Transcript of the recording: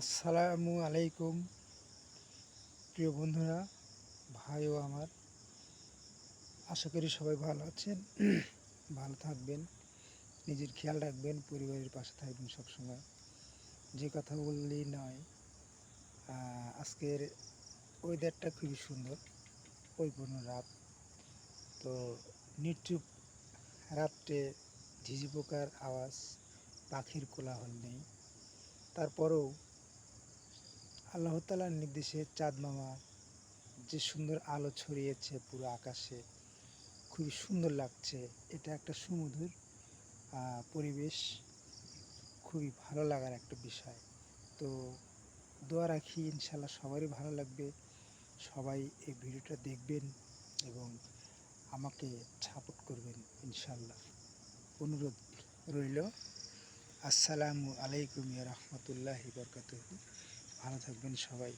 আসসালামু আলাইকুম, প্রিয় বন্ধুরা, ভাইও আমার। আশা করি সবাই ভালো আছেন, ভালো থাকবেন, নিজের খেয়াল রাখবেন, পরিবারের পাশে থাকবেন সবসময়। যে কথা বললেই নয় আজকের ওয়েদারটা খুবই সুন্দর, পরিপূর্ণ রাত। তো নির্চুপ রাত্রে ঝিঝি পোকার আওয়াজ, পাখির কোলাহল নেই। তারপরেও আল্লাহ তালার নির্দেশে চাঁদ মামা যে সুন্দর আলো ছড়িয়েছে পুরো আকাশে, খুবই সুন্দর লাগছে। এটা একটা সুমধুর পরিবেশ, খুবই ভালো লাগার একটা বিষয়। তো দোয়া রাখি ইনশাল্লাহ সবারই ভালো লাগবে। সবাই এই ভিডিওটা দেখবেন এবং আমাকে সাপোর্ট করবেন ইনশাল্লাহ অনুরোধ রইল, আসসালামু আলাইকুম রহমতুল্লাহি বরকাতুহু। ভালো থাকবেন সবাই।